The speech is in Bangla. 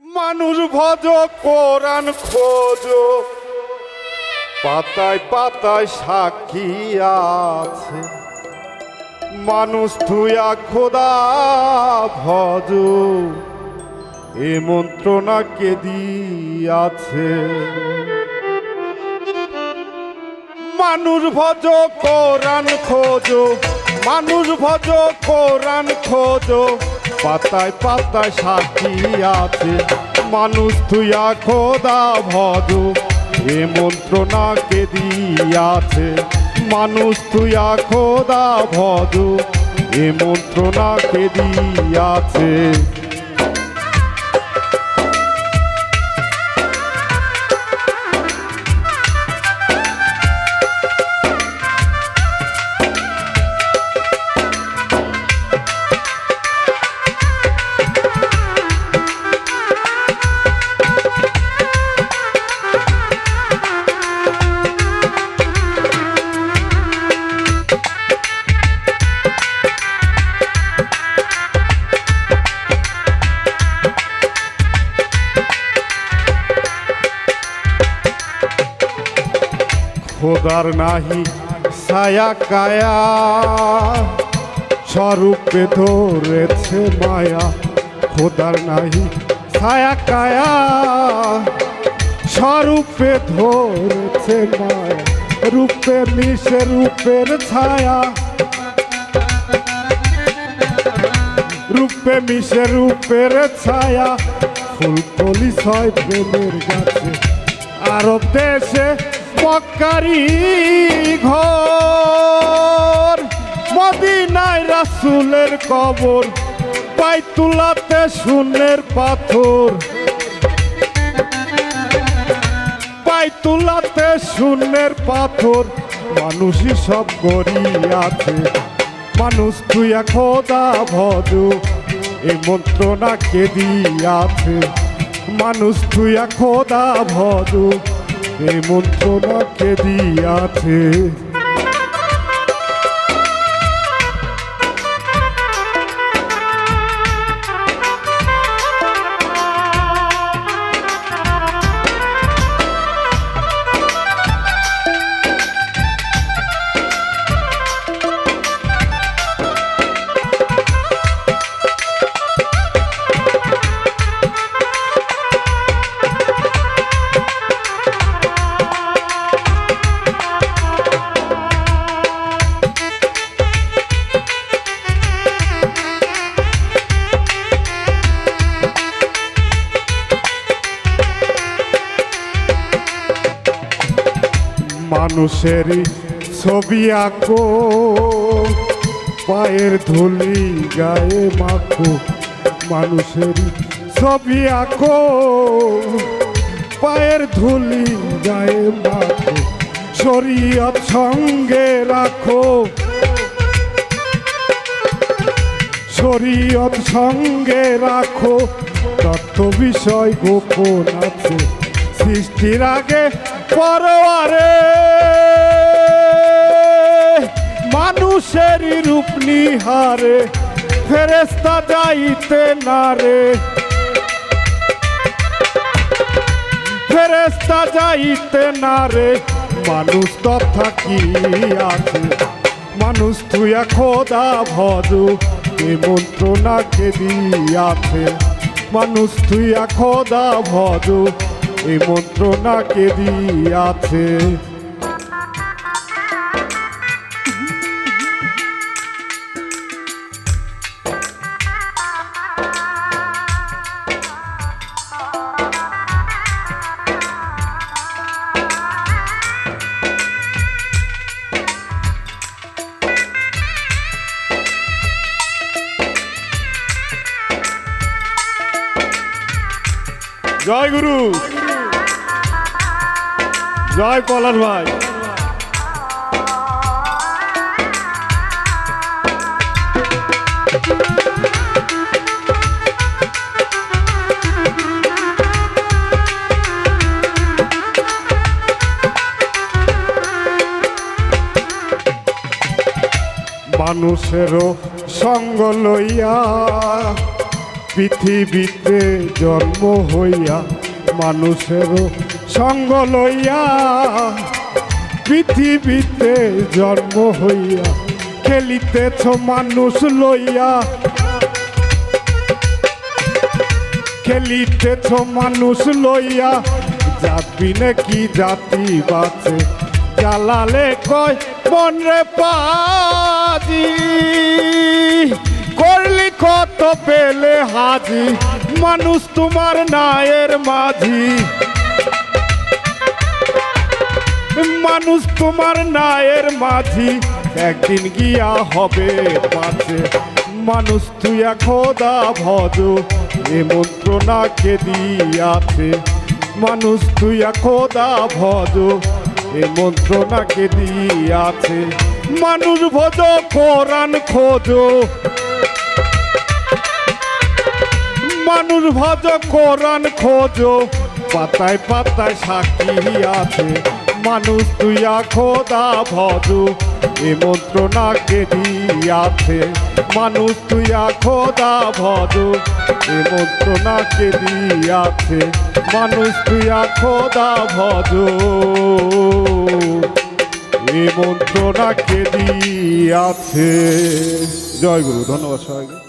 মানুষ ভজ, কোরআন খোঁজ। পাতায় পাতায় সাক্ষী আছে। মানুষ তুয়া খোদা ভজ। এ মন্ত্রণাকে দিয়াছে? মানুষ ভজ, কোরআন খোঁজ। মানুষ ভজ, কোরআন খোঁজ। পাতায় পাতায় সাক্ষী আছে। মানুষ তুইয়া খোদা ভজ, এ মন্ত্রণাকে দিয়াছে। মানুষ তুইয়া খোদা ভজ, এ মন্ত্রণাকে দিয়াছে। খোদার নাহি, ছায়া কায়া। স্বরূপে ধরেছে মায়া, খোদার নাহি, ছায়া কায়া। স্বরূপে ধরেছে মায়া, রূপে মিশে রূপের ছায়া। রূপে মিশে রূপের ছায়া। ফুলকলি ছয় প্রেমের গাছে আরব দেশে মক্কারি ঘর। মদিনায় রাসুলের কবর পাইতুলাতে শূন্যের পাথর। পাইতুলাতে শূন্যের পাথর, মানুষই সব গড়িয়াছে। মানুষ তুই খোদা ভজ, এ মন্ত্রণাকে দিয়াছে। মানুষ তুই খোদা ভজ এ মন্ত্রণাকে দিয়াছে? মানুষেরই ছবি আঁকো। পায়ের ধুলি, গায়ে মাখো, মানুষেরই ছবি আঁকো। পায়ের ধুলি, গায়ে মাখো, শরীয়ত সঙ্গে রাখো। শরীয়ত সঙ্গে রাখো। তত্ত্ব বিষয় গোপন আছে। সৃষ্টির আগে পরোয়ারে। মানুষেরই রূপ নিহারে ফেরেস্তা যাইতে না রে। ফেরেস্তা যাইতে না রে। মানুষ তথা কি আছে? মানুষ তুই খোদা ভজু এ মন্ত্রণাকে দিয়াছে। মানুষ তুই খোদা ভজু এ মন্ত্রণাকে দিয়াছে। জয় গুরু। জয় পলাশ ভাই। মানুষেরও সঙ্গ লইয়া পৃথিবীতে জন্ম হইয়া মানুষেরও সঙ্গ লইয়া পৃথিবীতে জন্ম হইয়া খেলিতেছ মানুষ লইয়া। খেলিতেছ মানুষ লইয়া যাবি নাকি জাতি বাঁচে? জালালে কয় মনরে পাজি, করলি কত পেলে হাজি? মানুষ তোমার নায়ের মাঝি। মানুষ তোমার নায়ের মাঝি। একদিন গিয়া হবে পাশে মানুষ তুই খোদা ভজ, এ মন্ত্রণাকে দিয়াছে। মানুষ তুই খোদা ভজ, এ মন্ত্রণাকে দিয়াছে। মানুষ ভজ, কোরআন খোঁজো মানুষ ভজ কোরআন খোঁজো। পাতায় পাতায় সাক্ষী আছে, মানুষ তুইয়া খোদা ভজ। এ মন্ত্রণাকে দিয়াছে, মানুষ তুইয়া খোদা ভজ। এ মন্ত্রণাকে দিয়াছে, মানুষ তুইয়া খোদা ভজ। এ মন্ত্রণাকে দিয়াছে। জয় গুরু, ধন্যবাদ সবাইকে।